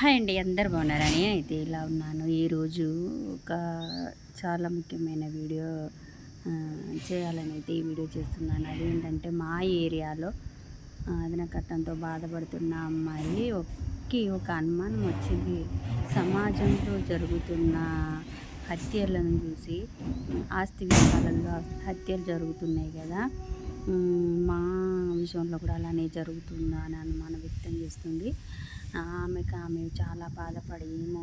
Hi అండి అందరు బాగున్నారని అయితే ఇలా ఉన్నాను. ఈరోజు ఒక చాలా ముఖ్యమైన వీడియో చేయాలని అయితే ఈ వీడియో చేస్తున్నాను. అదేంటంటే మా ఏరియాలో అదనకట్టంతో బాధపడుతున్న అమ్మాయి ఒక్కి ఒక అనుమానం వచ్చింది. సమాజంలో జరుగుతున్న హత్యలను చూసి ఆస్తి విషయాలలో హత్యలు జరుగుతున్నాయి కదా. మా విషయంలో కూడా అలానే జరుగుతుందా అని అనుమానం వ్యక్తం చేస్తుంది. ఆమెకు ఆమె చాలా బాధపడి ఏమో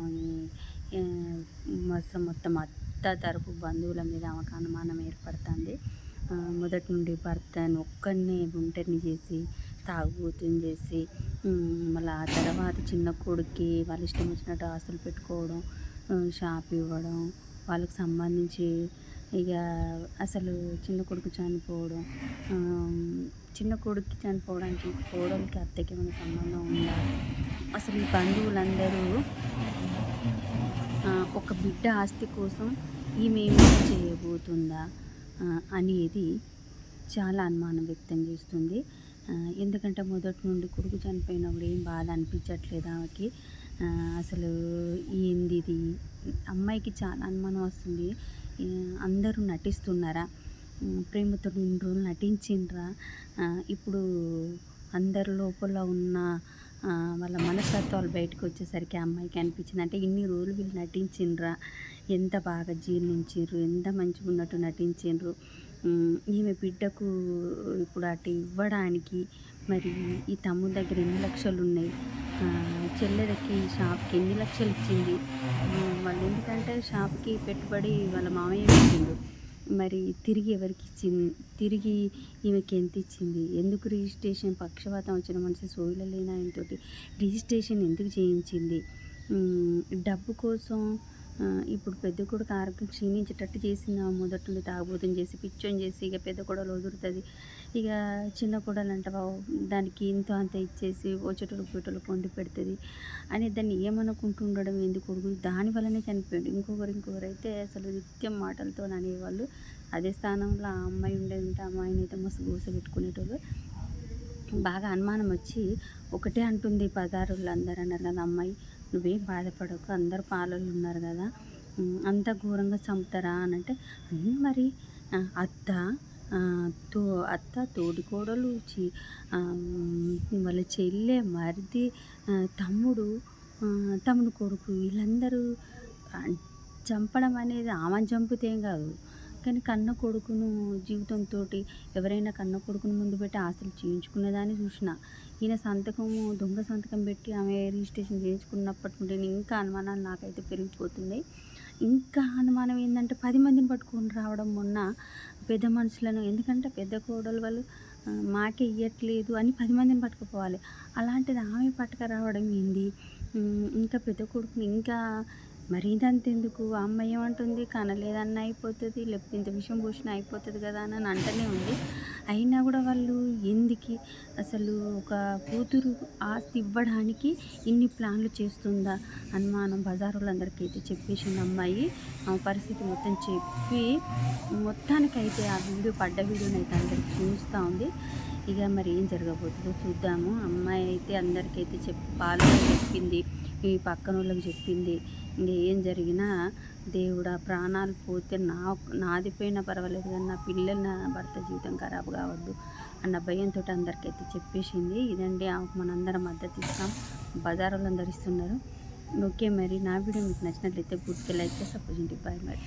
మొత్తం మొత్తం అత్త తరపు బంధువుల మీద ఆమెకు అనుమానం ఏర్పడుతుంది. మొదటి నుండి భర్తను ఒక్కడినే ఒంటరిని చేసి తాగుబోతుని చేసి మళ్ళీ ఆ తర్వాత చిన్న కొడుక్కి వాళ్ళ ఇష్టం వచ్చినట్టు ఆస్తులు పెట్టుకోవడం షాప్ ఇవ్వడం వాళ్ళకి సంబంధించి ఇక అసలు చిన్న కొడుకు చనిపోవడం చిన్న కొడుకు చనిపోవడానికి కోడలికి అత్తకి ఏమైనా సంబంధం ఉందా? అసలు ఈ బంధువులందరూ ఒక బిడ్డ ఆస్తి కోసం ఈమె ఏమైనా చేయబోతుందా అనేది చాలా అనుమానం వ్యక్తం చేస్తుంది. ఎందుకంటే మొదటి నుండి కొడుకు చనిపోయినప్పుడు ఏం బాధ అనిపించట్లేదు ఆమెకి. అసలు ఏంది ఇది అమ్మాయికి చాలా అనుమానం వస్తుంది. అందరూ నటిస్తున్నారా? ప్రేమతో ఇన్ని రోజులు నటించిండ్రా? ఇప్పుడు అందరి లోపల ఉన్న వాళ్ళ మనస్తత్వాలు బయటకు వచ్చేసరికి అమ్మాయికి అనిపించింది. అంటే ఇన్ని రోజులు వీళ్ళు నటించిండ్రా? ఎంత బాగా జీర్ణించిండ్రు? ఎంత మంచిగా ఉన్నట్టు నటించిండ్రు? ఈమె బిడ్డకు ఇప్పుడు అటు ఇవ్వడానికి మరి ఈ తమ్ముడు దగ్గర ఎన్ని లక్షలు ఉన్నాయి? చెల్లెలకి షాప్కి ఎన్ని లక్షలు ఇచ్చింది? వాళ్ళు ఎందుకంటే షాప్కి పెట్టుబడి వాళ్ళ మామయ్య పెట్టిండు. మరి తిరిగి ఎవరికి ఇచ్చింది? తిరిగి ఈమెకి ఎంత ఇచ్చింది? ఎందుకు రిజిస్ట్రేషన్? పక్షపాతం వచ్చిన మనిషి సోయిల లేని ఆయనతోటి రిజిస్ట్రేషన్ ఎందుకు చేయించింది? డబ్బు కోసం ఇప్పుడు పెద్ద కొడుకు ఆరోగ్యం క్షీణించేటట్టు చేసింది. మొదటి నుండి తాగుబోతం చేసి పిచ్చోని చేసి ఇక పెద్ద కొడలు వదులుతుంది. ఇక చిన్న కొడలు అంటే దానికి ఇంత అంత ఇచ్చేసి వచ్చేటోళ్ళు పోయేటోళ్ళు కొండి పెడుతుంది అని దాన్ని ఏమనుకుంటుండడం ఎందుకు కొడుకు? దాని వల్లనే చనిపోయాడు. ఇంకొకరు ఇంకొకరు అయితే అసలు నిత్యం మాటలతో అనేవాళ్ళు. అదే స్థానంలో ఆ అమ్మాయి ఉండేది ఉంటే అమ్మాయిని అయితే మస్తు గూస పెట్టుకునేటోళ్ళు. బాగా అనుమానం వచ్చి ఒకటే అంటుంది పదారులు అందరు అన్నారు కదా అమ్మాయి. నువ్వేం బాధపడకు అందరు పాలలు ఉన్నారు కదా. అంత ఘోరంగా చంపుతారా అని అంటే మరి అత్త తో అత్త తోడికోడలు చి వాళ్ళ చెల్లె మరిది తమ్ముడు తమ్ముడు కొడుకు వీళ్ళందరూ చంపడం అనేది ఆమె చంపితేం కాదు. కానీ కన్న కొడుకును జీవితంతో ఎవరైనా కన్న కొడుకును ముందు పెట్టి ఆస్తులు చేయించుకునేదాన్ని చూసిన. ఈయన సంతకము దొంగ సంతకం పెట్టి ఆమె రిజిస్ట్రేషన్ చేయించుకున్నప్పటి నుండి ఇంకా అనుమానాలు నాకైతే పెరిగిపోతున్నాయి. ఇంకా అనుమానం ఏంటంటే పది మందిని పట్టుకొని రావడం మొన్న పెద్ద మనుషులను ఎందుకంటే పెద్ద కోడలు వాళ్ళు మాకే ఇవ్వట్లేదు అని పది మందిని పట్టుకుపోవాలి. అలాంటిది ఆమె పట్టుక రావడం ఏంది? ఇంకా పెద్ద కొడుకుని ఇంకా మరి ఇదంతెందుకు ఆ అమ్మాయి ఏమంటుంది కనలేదన్న అయిపోతుంది లేకపోతే ఇంత విషయం పోషణ అయిపోతుంది కదా అని అంటనే ఉంది. అయినా కూడా వాళ్ళు ఎందుకు అసలు ఒక కూతురు ఆస్తి ఇవ్వడానికి ఇన్ని ప్లాన్లు చేస్తుందా? అనుమానం బజారులందరికీ అయితే చెప్పేసింది అమ్మాయి. ఆ పరిస్థితి మొత్తం చెప్పి మొత్తానికైతే ఆ వీడియో పడ్డ వీడియోని అయితే అందరికి చూస్తూ ఉంది. ఇక మరి ఏం జరగబోతుందో చూద్దాము. అమ్మాయి అయితే అందరికైతే చెప్పి పాలు చెప్పింది ఈ పక్కన వాళ్ళకి చెప్పింది. ఏం జరిగినా దేవుడా ప్రాణాలు పోతే నా నాది పోయినా పర్వాలేదు కానీ నా పిల్లల నా భర్త జీవితం ఖరాబ్ కావద్దు అన్న భయంతో అందరికైతే చెప్పేసింది. ఇదండి ఆమెకు మనందరం మద్దతు ఇస్తాం. బజారులు అందరు ఇస్తున్నారు ఓకే మరి నా వీడియో మీకు నచ్చినట్లయితే గుర్తుకెళ్ళైతే సపోజ్ ఇంటి బాయ్ మరి.